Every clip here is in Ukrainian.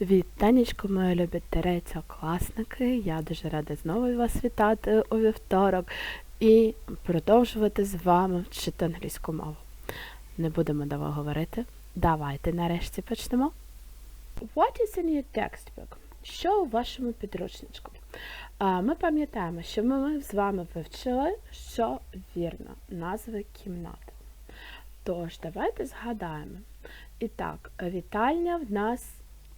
Вітанечко, мої любі третьокласники. Я дуже рада знову вас вітати у вівторок і продовжувати з вами вчити англійську мову. Не будемо довго говорити. Давайте нарешті почнемо. What is in your textbook? Що у вашому підручничку? Ми пам'ятаємо, що ми з вами вивчили, що вірно, назви кімнат. Тож, давайте згадаємо. І так, вітальня в нас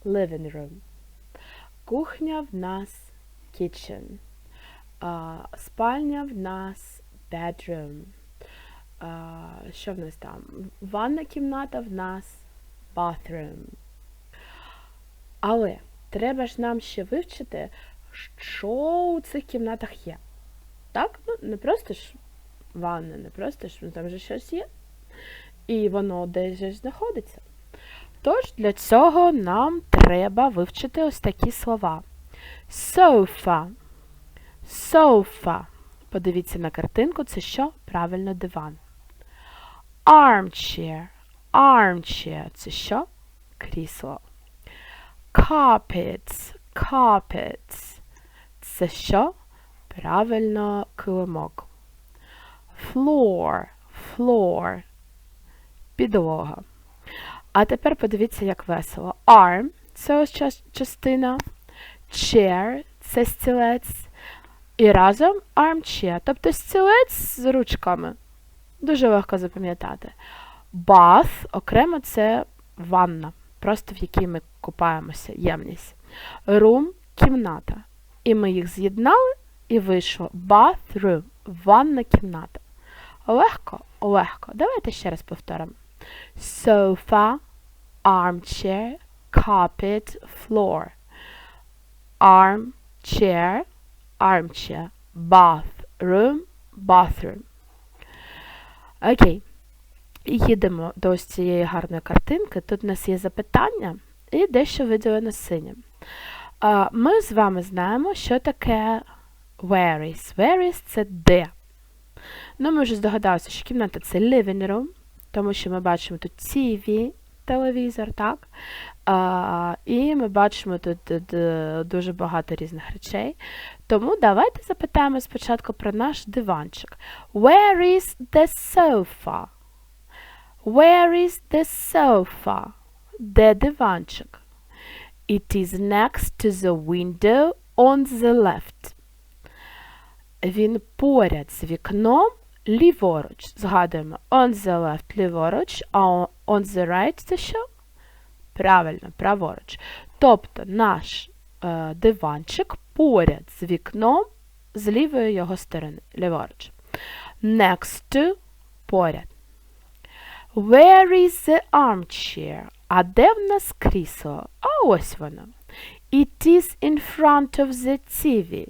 living room. Кухня в нас kitchen. Спальня в нас bedroom. Що в нас там? Ванна кімната в нас bathroom. Але треба ж нам ще вивчити, що у цих кімнатах є. Так? Ну, не просто ж ванна, не просто ж ну, там же щось є. І воно десь же знаходиться. Тож для цього нам треба вивчити ось такі слова. Sofa. Sofa. Подивіться на картинку, це що? Правильно диван. Armchair. Armchair. Це що? Крісло. Carpets. Carpets. Це що? Правильно килимок. Floor. Floor. Підлога. А тепер подивіться, як весело. Arm це ось частина. Chair це стілець. І разом armchair, тобто стілець з ручками. Дуже легко запам'ятати. Bath окремо це ванна, просто в якій ми купаємося, ємність. Room кімната. І ми їх з'єднали і вийшло bathroom, ванна кімната. Легко, легко. Давайте ще раз повторимо. Sofa, armchair, carpet, floor. Armchair, armchair, bathroom, bathroom. Окей. Їдемо до ось цієї гарної картинки. Тут у нас є запитання і дещо виділено синім. Ми з вами знаємо, що таке where is. Where is – це де. Ну, ми вже здогадалися, що кімната це living room, тому що ми бачимо тут TV, телевізор, так? А, і ми бачимо тут, е, дуже багато різних речей. Тому давайте запитаємо спочатку про наш диванчик. Where is the sofa? Where is the sofa? Де диванчик? It is next to the window on the left. Він поряд з вікном ліворуч. Згадуємо on the left ліворуч, а on the right це що? Правильно, праворуч. Тобто наш е, диванчик поряд з вікном з лівої його сторони, ліворуч. Next to поряд. Where is the armchair? А де в нас крісло? А ось воно. It is in front of the TV.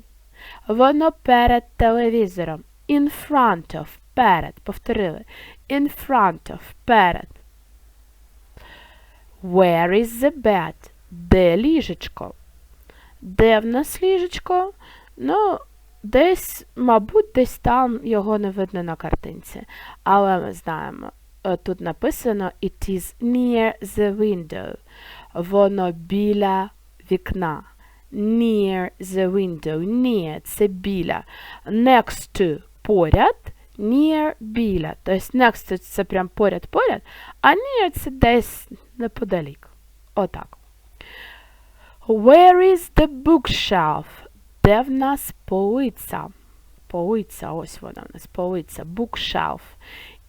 Воно перед телевізором. In front of. Перед. Повторили. In front of. Перед. Where is the bed? Де ліжечко? Де в нас ліжечко? Ну, десь, мабуть, десь там його не видно на картинці. Але ми знаємо, е, тут написано It is near the window. Воно біля вікна. Near the window. Near – це біля. Next to – поряд. Near – біля. Тобто next – це прям поряд-поряд, а near – це десь неподалік. Отак. Where is the bookshelf? Де в нас полиця? Полиця, ось вона в нас полиця. Bookshelf.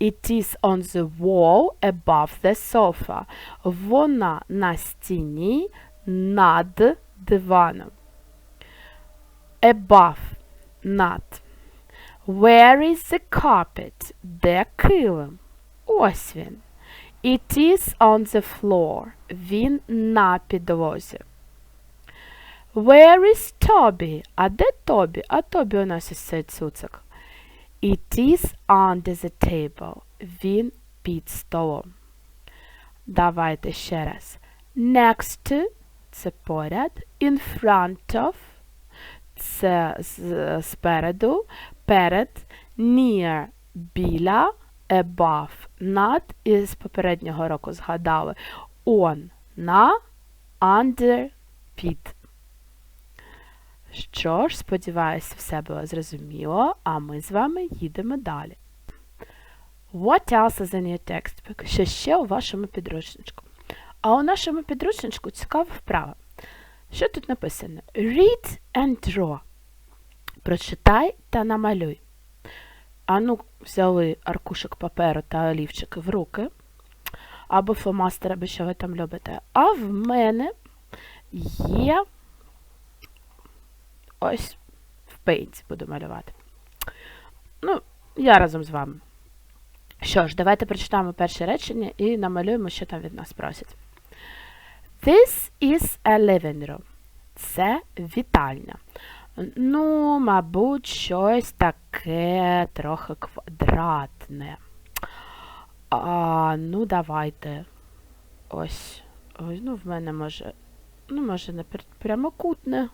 It is on the wall above the sofa. Вона на стіні над диваном. Above – над. Where is the carpet? Де килим? Ось він. It is on the floor. Він на підлозі. Where is Toby? А де Тобі? А Тобі у нас ось цей цуцик. It is under the table. Він під столом. Давайте ще раз. Next to – це поряд. In front of – це з- спереду. Перед. Near – біля. Above – над. І з попереднього року згадали. On – на. under, під. Що ж, сподіваюся, все було зрозуміло, а ми з вами їдемо далі. What else is in your textbook? Що ще у вашому підручничку? А у нашому підручничку цікава вправа. Що тут написано? Read and draw. Прочитай та намалюй. Ану, взяли аркушик паперу та олівчики в руки. Або фломастер, або що ви там любите. А в мене є ось в пейнті буду малювати. Ну, я разом з вами. Що ж, давайте прочитаємо перше речення і намалюємо, що там від нас просять. This is a living room. Це вітальня. Ну, мабуть, щось таке трохи квадратне. А, Ну, давайте. Ось. Ось, ну, в мене може. Ну, може, не прямокутне.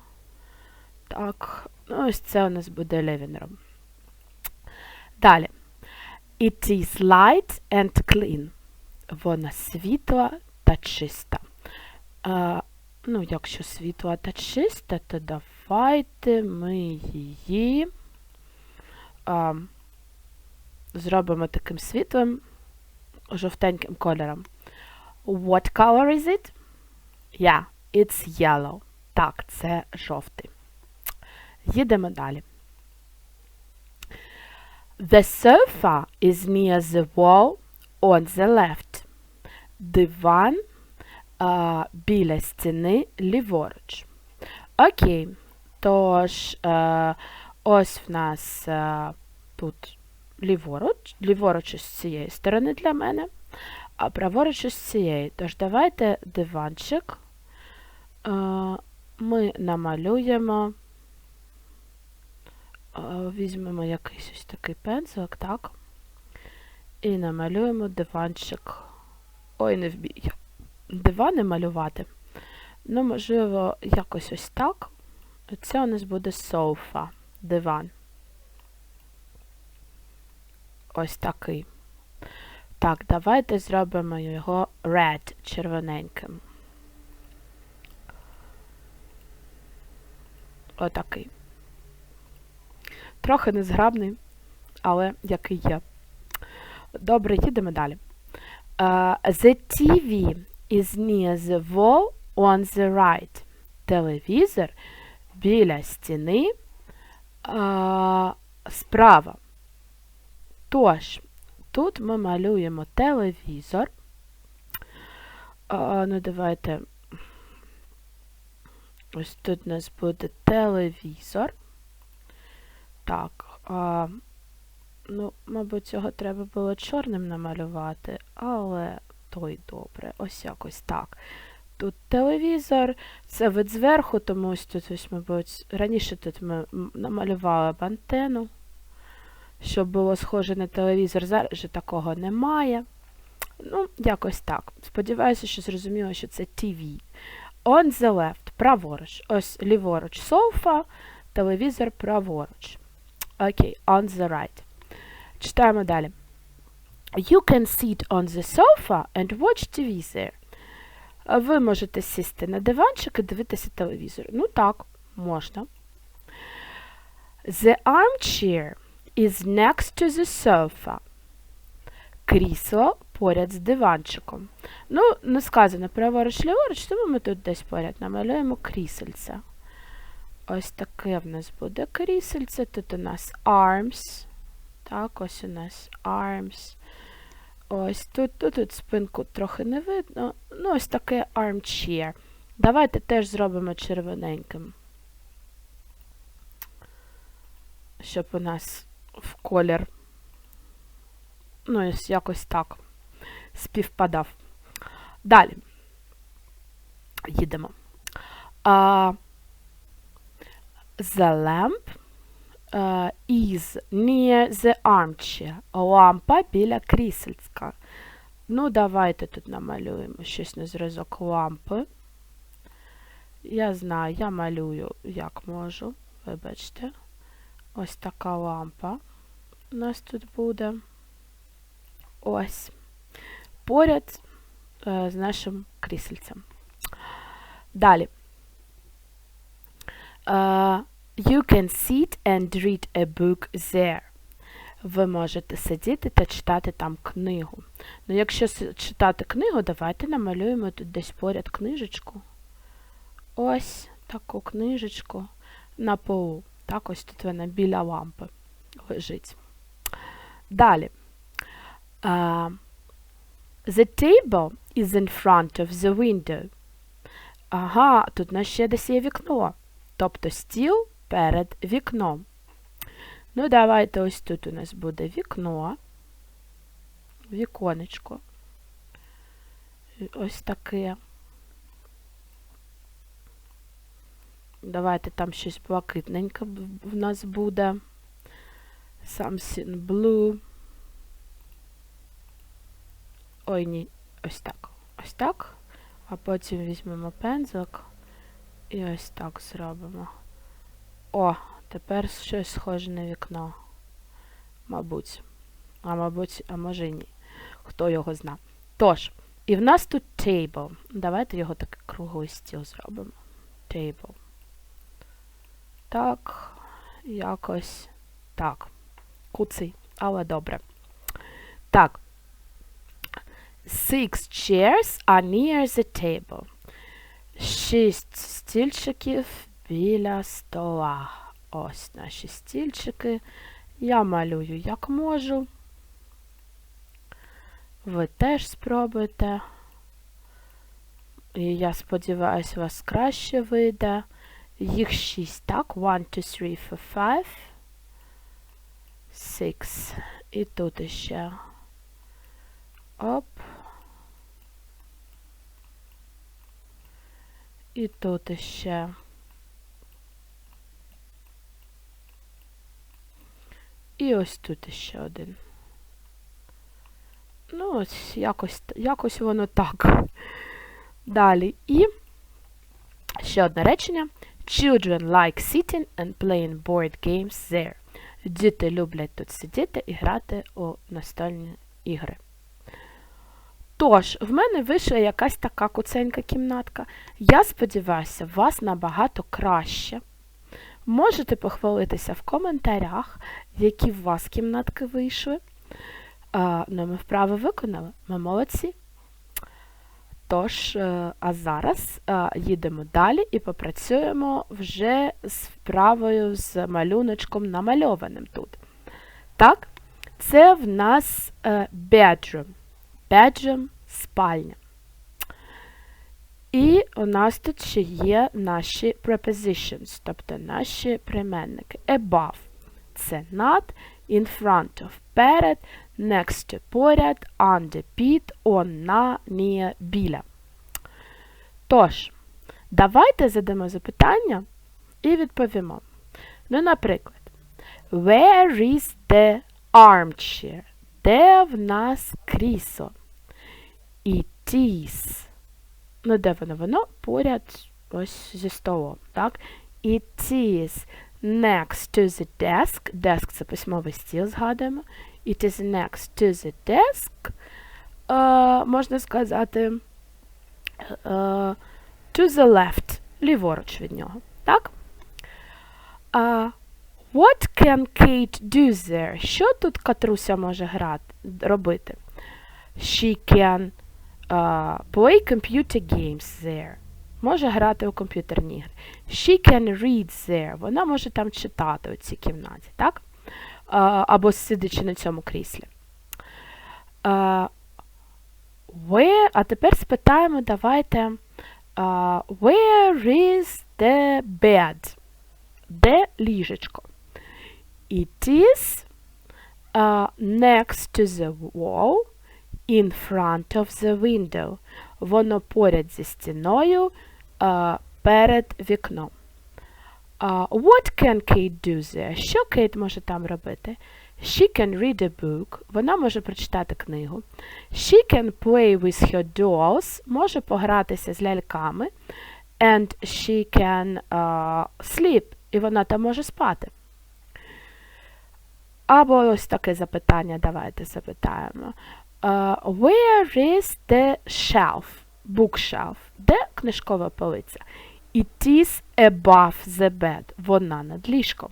Так, ну, ось це у нас буде living. Далі. It is light and clean. Вона світла та чиста. А, Ну, якщо світла та чиста, то давайте ми її а, зробимо таким світлим, жовтеньким кольором. What color is it? Yeah, it's yellow. Так, це жовтий. Їдемо далі. The sofa is near the wall on the left. Диван а, біля стіни ліворуч. Окей. Тож, а, ось в нас а, тут ліворуч, ліворуч із цієї сторони для мене, а праворуч із цієї. Тож, давайте диванчик а, ми намалюємо. Візьмемо якийсь ось такий пензлик, так? І намалюємо диванчик. Ой, не вбій. Дивани малювати. Ну, можливо, якось ось так. Це у нас буде софа, диван. Ось такий. Так, давайте зробимо його red, червоненьким. Отакий. Трохи незграбний, але який є. Добре, їдемо далі. Uh, the TV is near the wall on the right. Телевізор біля стіни uh, справа. Тож, тут ми малюємо телевізор. Uh, ну, давайте. Ось тут у нас буде телевізор. Так, а, ну, мабуть, цього треба було чорним намалювати, але то й добре. Ось якось так. Тут телевізор, це вид зверху, тому ось тут, ось, мабуть, раніше тут ми намалювали б антенну, щоб було схоже на телевізор. Зараз вже такого немає. Ну, якось так. Сподіваюся, що зрозуміло, що це TV. On the left, праворуч. Ось ліворуч софа, телевізор праворуч. Окей, okay, on the right. Читаємо далі. You can sit on the sofa and watch TV there. Ви можете сісти на диванчик і дивитися телевізор. Ну так, можна. The armchair is next to the sofa. Крісло поряд з диванчиком. Ну, не сказано праворуч ліворуч, тому ми тут десь поряд намалюємо крісельце. Ось таке в нас буде крісельце. Тут у нас arms. Так, ось у нас arms. Ось тут, тут, тут спинку трохи не видно. Ну, ось таке armchair. Давайте теж зробимо червоненьким. Щоб у нас в колір. Ну, ось якось так. Співпадав. Далі. Їдемо. А, The lamp is near the armchair. Лампа біля крісельська. Ну, давайте тут намалюємо щось на зразок лампи. Я знаю, я малюю, як можу. Вибачте. Ось така лампа у нас тут буде. Ось. Поряд е, з нашим крісельцем. Далі. Uh, you can sit and read a book there. Ви можете сидіти та читати там книгу. Ну, якщо читати книгу, давайте намалюємо тут десь поряд книжечку. Ось таку книжечку на полу. Так, ось тут вона біля лампи лежить. Далі. Uh, the table is in front of the window. Ага, тут у нас ще десь є вікно. Тобто стіл перед вікном. Ну, давайте ось тут у нас буде вікно, віконечко. Ось таке. Давайте там щось блакитненьке в нас буде. Something blue. Ой, ні, ось так. Ось так. А потім візьмемо пензлик і ось так зробимо. О, тепер щось схоже на вікно. Мабуть. А мабуть, а може ні. Хто його зна. Тож, і в нас тут table. Давайте його такий круглий стіл зробимо. Table. Так, якось так. Куций, але добре. Так. Six chairs are near the table. Шість стільчиків біля стола. Ось наші стільчики. Я малюю як можу. Ви теж спробуйте. І я сподіваюся, у вас краще вийде. Їх шість, так? One, two, three, four, five. Six. І тут іще. Оп. І тут іще. І ось тут ще один. Ну, ось якось якось воно так. Далі. І ще одне речення. Children like sitting and playing board games there. Діти люблять тут сидіти і грати у настольні ігри. Тож, в мене вийшла якась така куценька кімнатка. Я сподіваюся, вас набагато краще. Можете похвалитися в коментарях, які в вас кімнатки вийшли. Ну, ми вправи виконали. Ми молодці. Тож, е, а зараз а, їдемо далі і попрацюємо вже з вправою з малюночком намальованим тут. Так, це в нас е, bedroom. Bedroom – спальня. І у нас тут ще є наші prepositions, тобто наші прийменники. Above це над, in front of перед, next to поряд, under під, on на, near біля. Тож, давайте задамо запитання і відповімо. Ну, наприклад, Where is the armchair? Де в нас крісло? It is ну де воно? Воно поряд ось зі столом. так? It is next to the desk. Desk це письмовий стіл, згадуємо. It is next to the desk. Uh, можна сказати uh, to the left, ліворуч від нього. Так? Uh, what can Kate do there? Що тут Катруся може грати, робити? She can play computer games there. Може грати у комп'ютерні ігри. She can read there. Вона може там читати у цій кімнаті, так? Або сидячи на цьому кріслі. Where, А тепер спитаємо, давайте. Where is the bed? Де ліжечко? It is uh, next to the wall in front of the window. Воно поряд зі стіною uh, перед вікном. Uh, what can Kate do there? Що Кейт може там робити? She can read a book. Вона може прочитати книгу. She can play with her dolls. Може погратися з ляльками. And she can uh, sleep. І вона там може спати. Або ось таке запитання. Давайте запитаємо. Where is the shelf? bookshelf. Де книжкова полиця? It is above the bed. Вона над ліжком.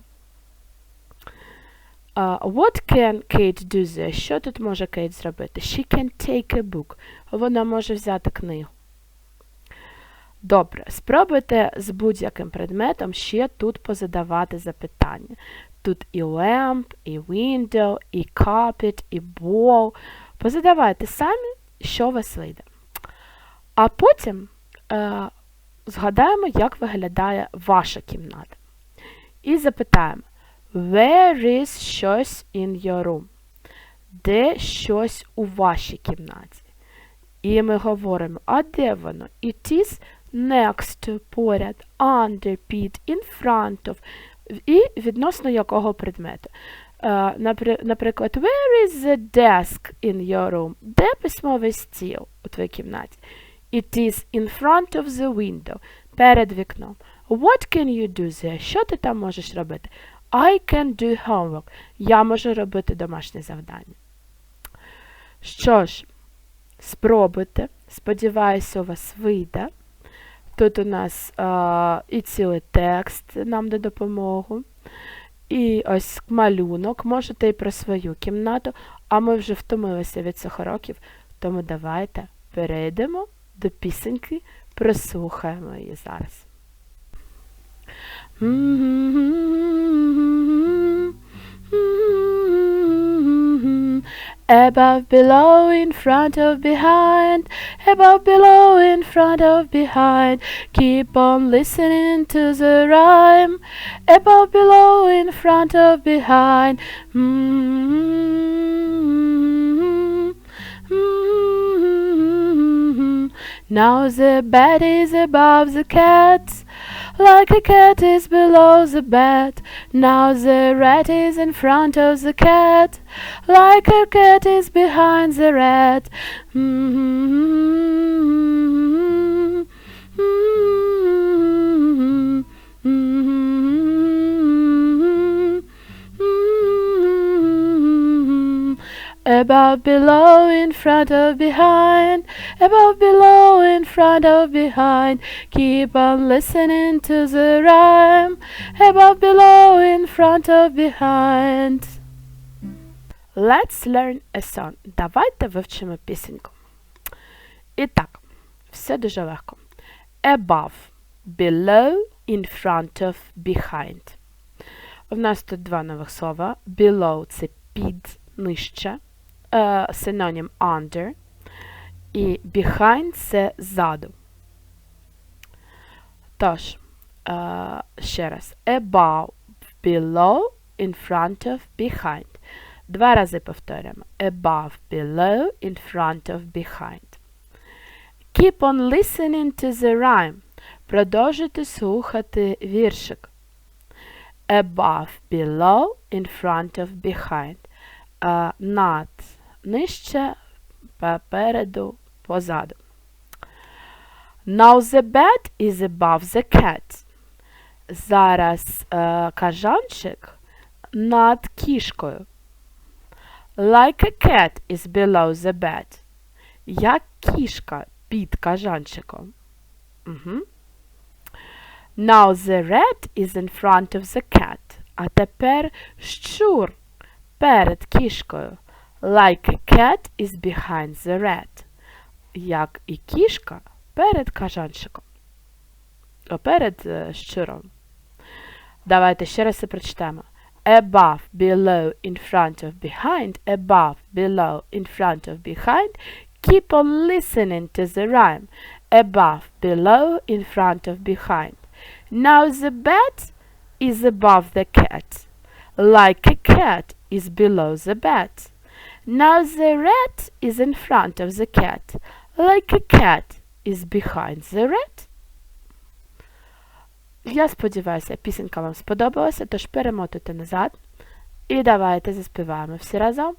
Uh, what can Kate do there? Що тут може Кейт зробити? She can take a book. Вона може взяти книгу. Добре, спробуйте з будь-яким предметом ще тут позадавати запитання. Тут і lamp, і window, і carpet, і ball. Позадавайте самі, що вас вийде. А потім е, згадаємо, як виглядає ваша кімната. І запитаємо, where is щось in your room? Де щось у вашій кімнаті? І ми говоримо, а де воно? It is next поряд, under, pід, in front of. І відносно якого предмету. Наприклад, where is the desk in your room? Де письмовий стіл у твоїй кімнаті? It is in front of the window. Перед вікном. What can you do there? Що ти там можеш робити? I can do homework. Я можу робити домашнє завдання. Що ж, спробуйте. Сподіваюся, у вас вийде. Тут у нас а, і цілий текст нам до допомогу. І ось малюнок. Можете і про свою кімнату, а ми вже втомилися від цих років, тому давайте перейдемо до пісеньки, прослухаємо її зараз. Above, below, in front of, behind. Above, below, in front of, behind. Keep on listening to the rhyme. Above, below, in front of, behind. Mm-hmm. Mm-hmm. Now the bed is above the cat like a cat is below the bed. Now the rat is in front of the cat, like a cat is behind the rat. Mm-hmm. Mm-hmm. Above, below, in front of, behind. Above, below, in front of, behind. Keep on listening to the rhyme. Above, below, in front of, behind. Let's learn a song. Давайте вивчимо пісеньку. І так, все дуже легко. Above, below, in front of, behind. У нас тут два нових слова. Below це під, нижче. Uh, синонім under. І behind це ззаду. Тож, uh, ще раз. Above, below, in front of, behind. Два рази повторюємо. Above, below, in front of, behind. Keep on listening to the rhyme. Продовжуйте слухати віршик. Above, below, in front of, behind. Uh, над, нижче, попереду, позаду. Now the bed is above the cat. Зараз uh, кажанчик над кішкою. Like a cat is below the bed. Як кішка під кажанчиком. Угу. Now the rat is in front of the cat. А тепер щур перед кішкою. Like a cat is behind the rat. Як і кішка перед кажанчиком. О, перед uh, щуром. Давайте ще раз це прочитаємо. Above, below, in front of, behind. Above, below, in front of, behind. Keep on listening to the rhyme. Above, below, in front of, behind. Now the bed is above the cat. Like a cat is below the bed. Now the rat is in front of the cat. Like a cat is behind the rat. Я сподіваюся, пісенька вам сподобалася, тож перемотуйте назад. І давайте заспіваємо всі разом.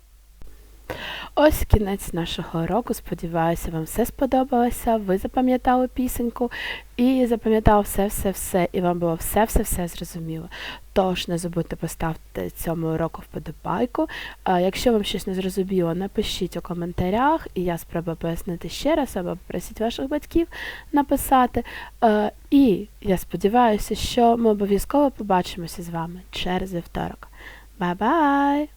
Ось кінець нашого року. Сподіваюся, вам все сподобалося. Ви запам'ятали пісеньку і запам'ятав все-все-все, і вам було все-все-все зрозуміло. Тож не забудьте поставити цьому уроку вподобайку. Якщо вам щось не зрозуміло, напишіть у коментарях, і я спробую пояснити ще раз, або попросіть ваших батьків написати. Е, І я сподіваюся, що ми обов'язково побачимося з вами через вівторок. Бай-бай!